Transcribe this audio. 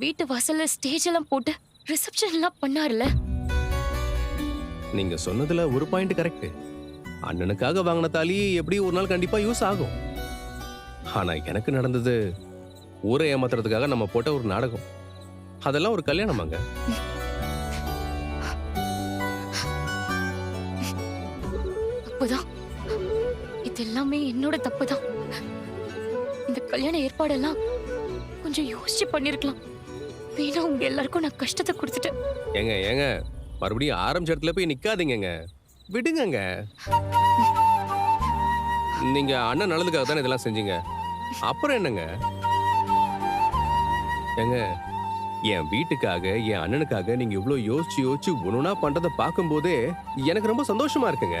வீட்டு வாசல்ல ஸ்டேஜ் எல்லாம் போட்டு ரிசப்ஷன் எல்லாம் பண்ணாருல நீங்க சொன்னதுல ஒரு பாயிண்ட் கரெக்ட் அண்ணனுக்காக வாங்கின தாலி எப்படி ஒரு நாள் கண்டிப்பா யூஸ் ஆகும். ஆனா எனக்கு நடந்தது ஊரை ஏமாத்துறதுக்காக நம்ம போட்ட ஒரு நாடகம். அதெல்லாம் ஒரு கல்யாணமாங்க தப்புதான். இது எல்லாமே என்னோட தப்புதான். இந்த கல்யாண ஏற்பாடெல்லாம் கொஞ்சம் யோசிச்சு பண்ணிருக்கலாம். வீணா உங்க எல்லாருக்கும் நான் கஷ்டத்தை கொடுத்துட்டேன். ஏங்க ஏங்க மறுபடியும் ஆரம்பிச்ச இடத்துல போய் நிக்காதீங்கங்க. விடுங்கங்க. நீங்க அண்ணன் நல்லதுக்காக தானே இதெல்லாம் செஞ்சீங்க. அப்புறம் என்னங்க? ஏங்க என் வீட்டுக்காக என் அண்ணனுக்காக நீங்க இவ்வளவு யோசிச்சு யோசிச்சு ஒன்னொன்னா பண்றதை பார்க்கும்போதே எனக்கு ரொம்ப சந்தோஷமா இருக்குங்க.